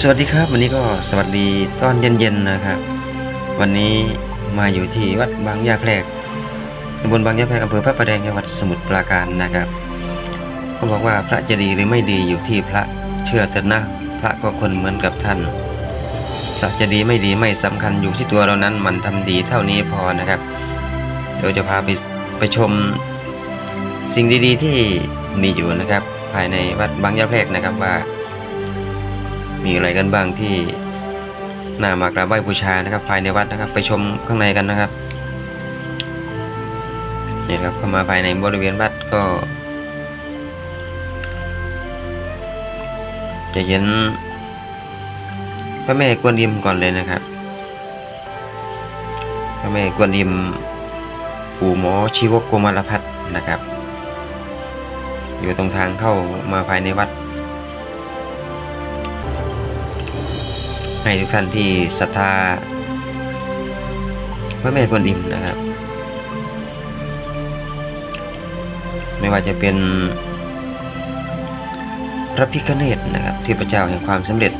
สวัสดีครับวันนี้ก็สวัสดีตอนเย็นๆนะครับ วันนี้มาอยู่ที่วัดบางยาแพรกตำบลบางยาแพรกอำเภอพระประแดงจังหวัดสมุทรปราการนะครับเขาบอกว่าพระจะดีหรือไม่ดีอยู่ที่พระเชื่อเถอะนะพระก็คนเหมือนกับท่าน พระจะดีไม่ดีไม่สำคัญอยู่ที่ตัวเรานั้นมันทำดีเท่านี้พอนะครับเดี๋ยวจะพาไปไปชมสิ่งดีๆที่มีอยู่นะครับ ภายในวัดบางยาแพรกนะครับว่า มีอะไรกันบ้างที่น่ามากราบไหว้บูชานะครับ ภายในวัดนะครับ ไปชมข้างในกันนะครับนี่ครับเข้ามาภายในบริเวณวัดก็ จะเห็นพระแม่กวนอิมก่อนเลยนะครับ พระแม่กวนอิมปู่หมอชีวกโกมารพัฒน์นะครับ อยู่ตรงทางเข้ามาภายในวัด ให้ทุกท่านที่ศรัทธาพระแม่กวนอิมนะครับ ไม่ว่าจะเป็นพระพิฆเนศนะครับที่พระเจ้าแห่งความสำเร็จ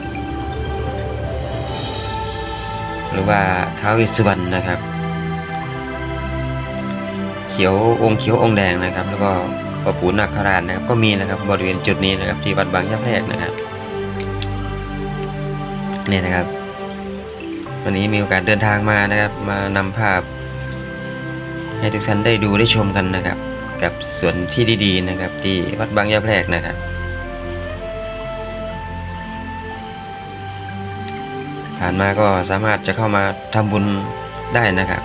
หรือว่าท้าวเวสสุวรรณนะครับ เขียวองค์เขียวองค์แดงนะครับ แล้วก็พระปู่นาคราชนะครับก็มีนะครับบริเวณจุดนี้นะครับที่วัดบางยะแพรกนะครับ นี่นะครับ วันนี้มีโอกาสเดินทางมานะครับ มานำภาพ ให้ทุกท่านได้ดูได้ชมกันนะครับ กับสวนที่ดีๆนะครับ ที่วัดบางยะแพรกนะครับผ่านมาก็สามารถจะเข้ามาทำบุญได้นะครับ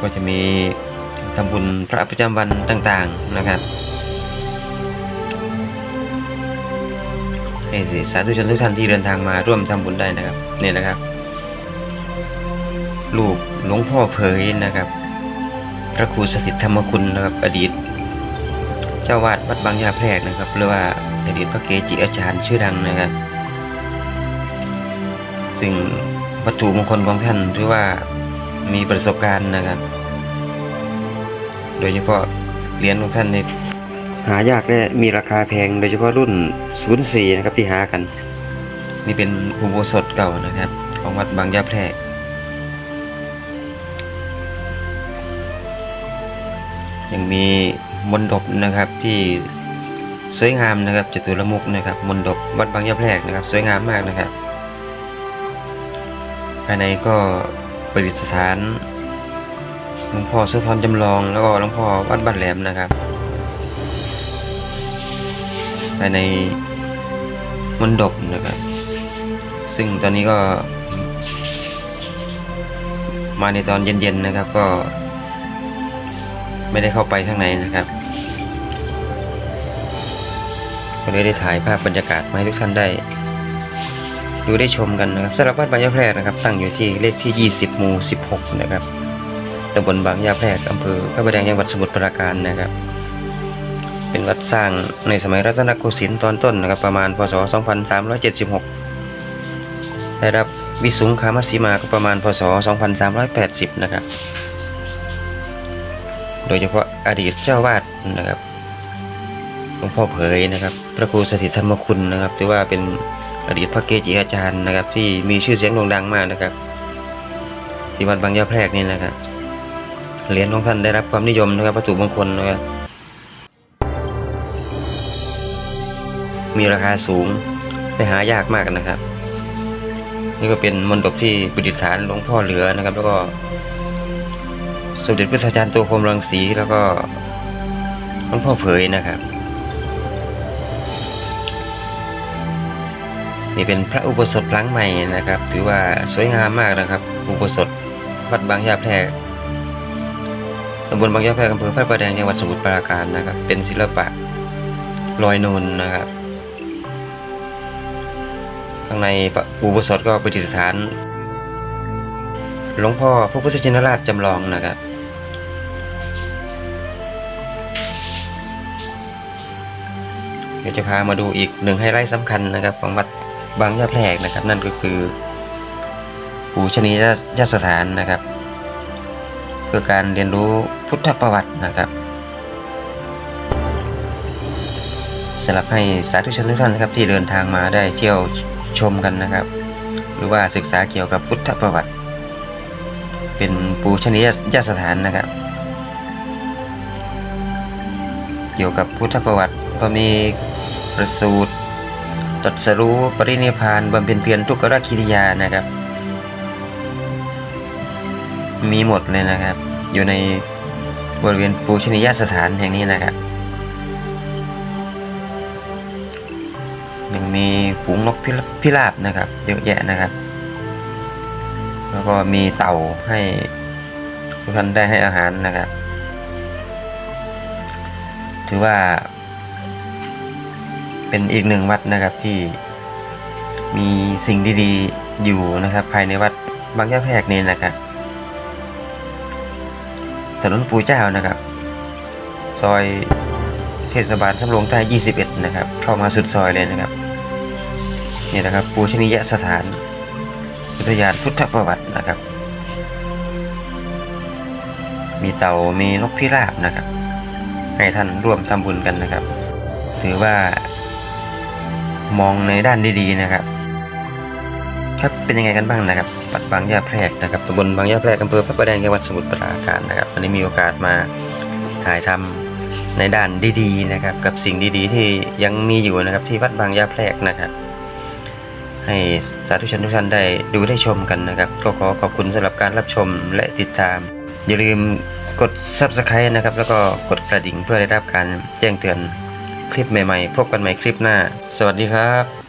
ก็จะมี ทำบุญพระประจำวันต่างๆนะครับให้สิสาธุชนทุกท่านที่เดินทางมาร่วมทำบุญได้นะครับนี่นะครับลูกหลวงพ่อเผยนะครับ พระครูสถิตธรรมคุณนะครับ อดีต เจ้าวาดวัดบางยาแพรกนะครับหรือว่าอดีตพระเกจิอาจารย์ชื่อดังนะครับ ซึ่งวัตถุมงคลของท่านถือว่ามีประสบการณ์นะครับ โดยเฉพาะเหรียญของท่านนี่หายากและมีราคาแพงโดยเฉพาะรุ่น04นะครับที่หากัน นี่เป็นอุโบสถเก่านะครับ ของวัดบางยาแพรกยังมีมณฑปนะครับที่สวยงามนะครับจตุรมุกนะครับมณฑปวัดบางยะแพรกนะครับ สวยงามมากนะครับ ภายในก็ประดิษฐาน หลวงพ่อสุธรจำลองแล้วก็หลวงพ่อวัดบ้านแหลมนะครับภายในมณฑปนะครับ ซึ่งตอนนี้ก็ มาในตอนเย็นๆนะครับ ก็ ไม่ได้เข้าไปข้างในนะครับก็เลยได้ถ่ายภาพบรรยากาศมาให้ทุกท่านได้ดูได้ชมกันนะครับสำหรับวัดบางยาแพรกนะครับ ตั้งอยู่ที่เลขที่ 20 หมู่ 16 นะครับ ตำบลบางยาแพรกอำเภอพระประแดงจังหวัดสมุทรปราการนะครับ เป็นวัดสร้างในสมัยรัตนโกสินทร์ตอนต้นนะครับประมาณพศ 2376 ได้รับวิสุงคามสีมาก็ประมาณพศ 2380 นะครับ โดยเฉพาะอดีตเจ้าวาดนะครับหลวงพ่อเผยนะครับ พระครูสถิตธรรมคุณนะครับถือว่าเป็นอดีตพระเกจิอาจารย์นะครับ ที่มีชื่อเสียงโด่งดังมากนะครับ ที่วัดบางยะแพรกนี่นะครับ เหรียญของท่านได้รับความนิยมนะครับวัตถุมงคลนะครับมีราคาสูงและหายากมากนะครับ นี่ก็เป็นมณฑปที่ประดิษฐานหลวงพ่อเหลือนะครับ แล้วก็สมเด็จพระอาจารย์ตัวคมรังสีแล้วก็หลวงพ่อเผยนะครับ นี่เป็นพระอุโบสถหลังใหม่นะครับ ถือว่าสวยงามมากนะครับ อุโบสถวัดบางยาแพรกำบลบางยาแพรกอำเภอพระประแดงจังหวัดสมุทรปราการนะครับ เป็นศิลปะลอยนูนนะครับ ข้างในอุโบสถก็ประดิษฐานหลวงพ่อพระพุทธชินราชจำลองนะครับเดี๋ยวจะพามาดูอีกหนึ่งไฮไลท์สำคัญนะครับ ของวัดบางยะแพรกนะครับ นั่นก็คือ ปูชนียสถานนะครับ คือการเรียนรู้พุทธประวัตินะครับสำหรับให้สาธุชนทุกท่านนะครับที่เดินทางมาได้เที่ยวชมกันนะครับ หรือว่าศึกษาเกี่ยวกับพุทธประวัติ เป็นปูชนียสถานนะครับ เกี่ยวกับพุทธประวัติก็มีประสูตรตรัสรู้ปรินิพานบำเพ็ญเพียรทุกขกิริยานะครับ มีหมดเลยนะครับ อยู่ในบริเวณปูชนียสถานแห่งนี้นะครับยังมีฝูงนกพิราบนะครับ เยอะแยะนะครับ แล้วก็มีเต่าให้ทุกท่านได้ให้อาหารนะครับ ถือว่า เป็นอีกหนึ่งวัดนะครับที่มีสิ่งดีๆอยู่นะครับ ภายในวัดบางยะแพรกนี้นะครับ ถนนปูเจ้านะครับ ซอยเทศบาลสำโรงใต้ 21 นะครับ เข้ามาสุดซอยเลยนะครับ นี่นะครับ ปูชนียสถาน อุทยานพุทธประวัตินะครับ มีเต่ามีนกพิราบนะครับ ให้ท่านร่วมทำบุญกันนะครับ ถือว่ามองในด้านดีๆนะครับ ครับเป็นยังไงกันบ้างนะครับวัดบางยาแพรกนะครับตำบลบางยาแพรกอำเภอพระประแดงจังหวัดสมุทรปราการนะครับวันนี้มีโอกาสมาถ่ายทำในด้านดีๆนะครับ กับสิ่งดีๆ ที่ยังมีอยู่นะครับที่วัดบางยาแพรกนะครับ ให้สาธุชนทุกท่านได้ดูได้ชมกันนะครับ ก็ขอขอบคุณสำหรับการรับชมและติดตาม อย่าลืมกด Subscribe นะครับ แล้วก็กดกระดิ่งเพื่อได้รับการแจ้งเตือนคลิปใหม่ๆ พบกันใหม่คลิปหน้า สวัสดีครับ